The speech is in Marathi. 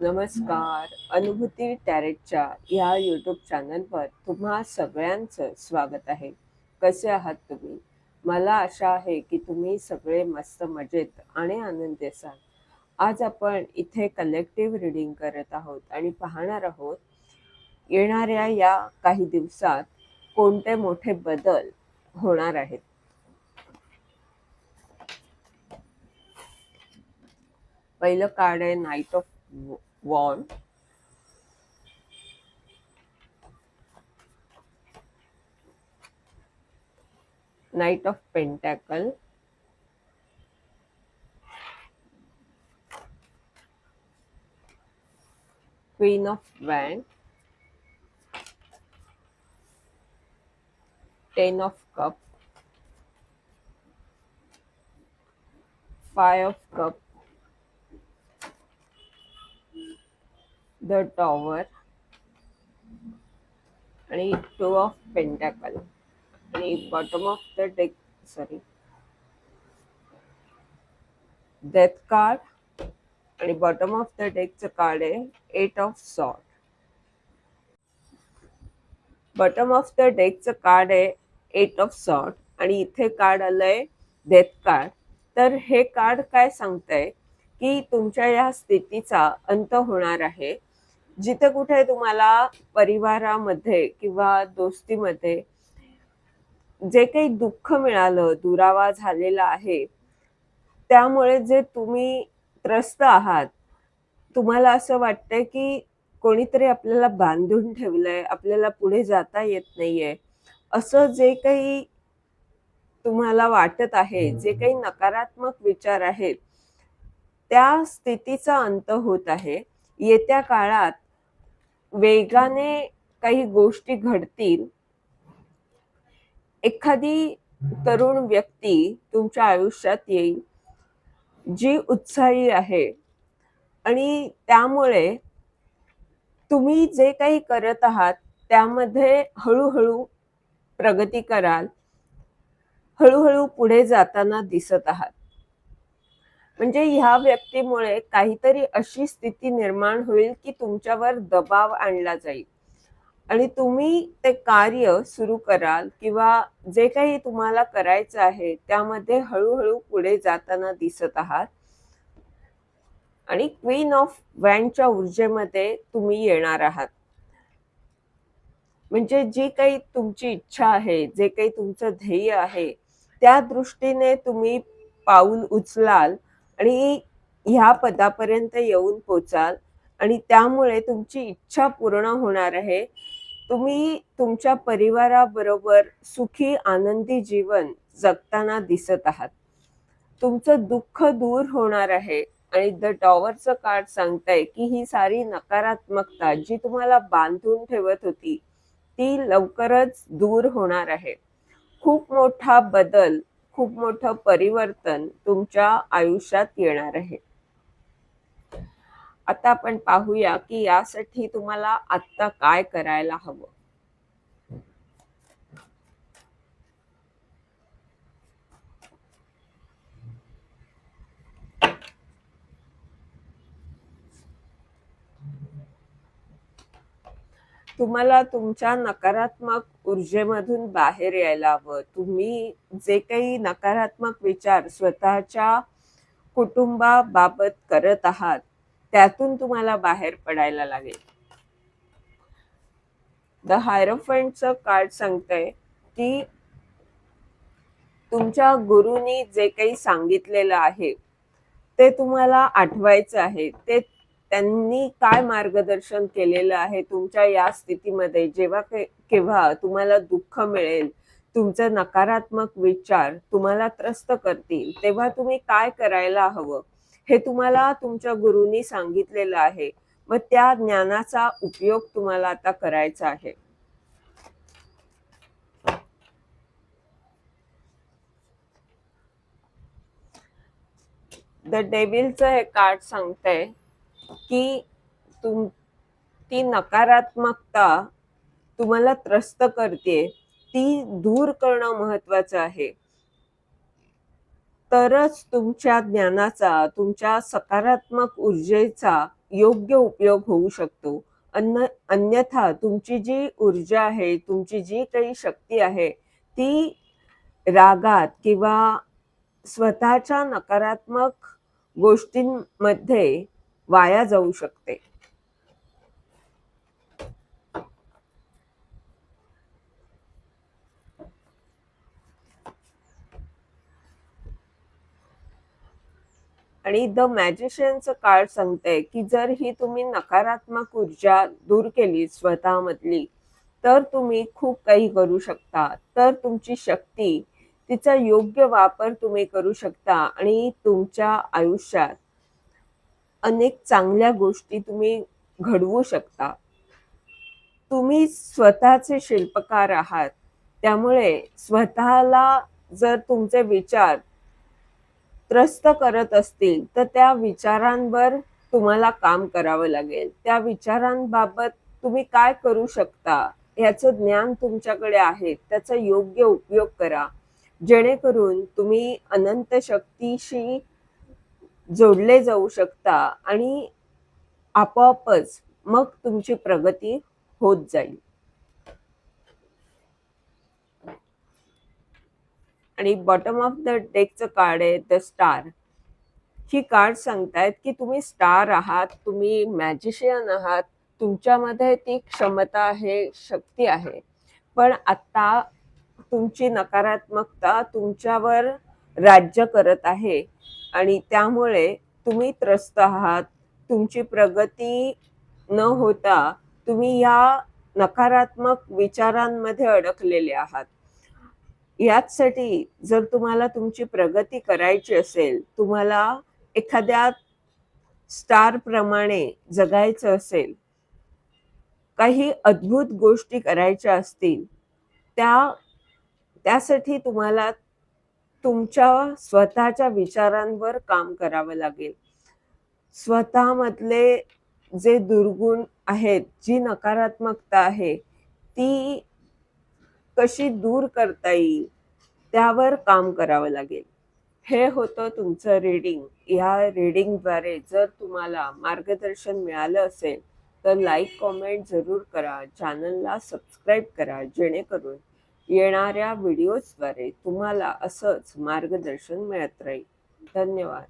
नमस्कार. अनुभूती टॅरेटच्या या यूट्यूब चॅनलवर तुम्हा सगळ्यांचं स्वागत आहे. कसे आहात तुम्ही? मला आशा आहे की तुम्ही सगळे मस्त मजेत आणि आनंदी असाल. आज आपण इथे कलेक्टिव्ह रिडिंग करत आहोत आणि पाहणार आहोत येणाऱ्या या काही दिवसात कोणते मोठे बदल होणार आहेत? पहिलं कार्ड आहे knight of One, knight of pentacle. Queen of wand ten of cup five of cup the tower आणि टू ऑफ पेंटॅकल. आणि bottom of the deck sorry. Death card आणि बॉटम ऑफ द डेकचं कार्ड आहे eight of swords. Bottom of the डेकचं card आहे एट ऑफ सॉर्ट आणि इथे कार्ड आलंय डेथ कार्ड. तर हे कार्ड काय सांगतंय की तुमच्या या स्थितीचा अंत होणार आहे. जिथे कुठे तुम्हाला परिवारामध्ये किंवा दोस्तीमध्ये जे काही दुःख मिळालं दुरावा झालेला आहे त्यामुळे जे तुम्ही त्रस्त आहात तुम्हाला असं वाटतंय की कोणीतरी आपल्याला बांधून ठेवलंय आपल्याला पुढे जाता येत नाहीये असं जे काही तुम्हाला वाटत आहे जे काही नकारात्मक विचार आहेत त्या स्थितीचा अंत होत आहे. येत्या काळात वेगाने काही गोष्टी घडतील. एखादी तरुण व्यक्ती तुमच्या आयुष्यात येईल जी उत्साही आहे. आणि त्यामुळे तुम्ही जे काही करत आहात त्यामध्ये हळूहळू प्रगती कराल. हळूहळू पुढे जाताना दिसत आहात. म्हणजे ह्या व्यक्तीमुळे काहीतरी अशी स्थिती निर्माण होईल की तुमच्यावर दबाव आणला जाईल. आणि तुम्ही ते कार्य सुरू कराल किंवा जे काही तुम्हाला करायचं आहे त्यामध्ये हळूहळू पुढे जाताना दिसत आहात. आणि क्वीन ऑफ वॅनच्या ऊर्जेमध्ये तुम्ही येणार आहात. म्हणजे जी काही तुमची इच्छा आहे जे काही तुमचं ध्येय आहे त्या दृष्टीने तुम्ही पाऊल उचलाल आणि ह्या पदापर्यंत येऊन पोचाल. आणि त्यामुळे तुमची इच्छा पूर्ण होणार आहे. तुम्ही तुमच्या परिवाराबरोबर सुखी आनंदी जीवन जगताना दिसत आहात. तुमचं दुःख दूर होणार आहे. आणि द टॉवरचं कार्ड सांगताय की ही सारी नकारात्मकता जी तुम्हाला बांधून ठेवत होती ती लवकरच दूर होणार आहे. खूप मोठा बदल खूप मोठं परिवर्तन तुमच्या आयुष्यात येणार आहे. आता आपण पाहूया की यासाठी तुम्हाला आत्ता काय करायला हवं. तुम्हाला तुमच्या नकारात्मक ऊर्जेमधून बाहेर यायला हवं तुम्ही जे काही नकारात्मक विचार स्वतःच्या कुटुंबाबाबत करत आहात त्यातून तुम्हाला बाहेर पडायला लागेल. द हायरोफंडचं कार्ड सांगतंय की तुमच्या गुरुनी जे काही सांगितलेलं आहे ते तुम्हाला आठवायचं आहे. ते त्यांनी काय मार्गदर्शन केलेलं आहे तुमच्या या स्थितीमध्ये? जेव्हा केव्हा तुम्हाला दुःख मिळेल तुमचे नकारात्मक विचार तुम्हाला त्रस्त करतील तेव्हा तुम्ही काय करायला हवं? हे तुम्हाला तुमच्या गुरुनी सांगितलेलं आहे. मग त्या ज्ञानाचा उपयोग तुम्हाला आता करायचा आहे. द डेविलचं हे कार्ड सांगतंय. की तुम ती नकारात्मकता तुम्हाला त्रस्त करते ती दूर करणं महत्वाचं आहे. तरच तुमच्या ज्ञानाचा तुमच्या सकारात्मक ऊर्जेचा योग्य उपयोग होऊ शकतो. अन्य अन्यथा तुमची जी ऊर्जा आहे तुमची जी काही शक्ती आहे ती रागात किंवा स्वतःच्या नकारात्मक गोष्टींमध्ये वाया जाऊ शकते. आणि द मॅजिशियनचं कार्ड सांगते की जर ही तुम्ही नकारात्मक ऊर्जा दूर केली स्वतःमधली तर तुम्ही खूप काही करू शकता. तर तुमची शक्ती तिचा योग्य वापर तुम्ही करू शकता आणि तुमच्या आयुष्यात अनेक चांगल्या गोष्टी तुम्ही घडवू शकता. तुम्ही स्वतःचे शिल्पकार आहात. त्यामुळे स्वतःला जर तुमचे विचार त्रस्त करत असतील तर त्या विचारांवर तुम्हाला काम करावं लागेल. त्या विचारांबाबत तुम्ही काय करू शकता याचं ज्ञान तुमच्याकडे आहे त्याचा योग्य उपयोग करा. जेणेकरून तुम्ही अनंत शक्तीशी जोडले जाऊ शकता आणि आपोआपच मग तुमची प्रगती होत जाईल. आणि बॉटम ऑफ द डेकचं कार्ड आहे द स्टार ही कार्ड सांगतायत की तुम्ही स्टार आहात तुम्ही मॅजिशियन आहात तुमच्यामध्ये ती क्षमता आहे शक्ती आहे. पण आता तुमची नकारात्मकता तुमच्यावर राज्य करत आहे. आणि त्यामुळे तुम्ही त्रस्त आहात तुमची प्रगती न होता तुम्ही या नकारात्मक विचारांमध्ये अडकलेले आहात. याचसाठी जर तुम्हाला तुमची प्रगती करायची असेल तुम्हाला एखाद्या स्टार प्रमाणे जगायचं असेल काही अद्भुत गोष्टी करायच्या असतील त्या त्यासाठी तुम्हाला तुमच्या स्वतःच्या विचारांवर काम करावं लागेल. स्वतःमधले जे दुर्गुण आहेत जी नकारात्मकता आहे ती कशी दूर करता येईल त्यावर काम करावं लागेल. हे होतं तुमचं रीडिंग या रीडिंगद्वारे जर तुम्हाला मार्गदर्शन मिळालं असेल तर लाईक कॉमेंट जरूर करा. चॅनलला सबस्क्राईब करा जेणेकरून येणाऱ्या व्हिडिओजद्वारे तुम्हाला असंच मार्गदर्शन मिळत राहील. धन्यवाद.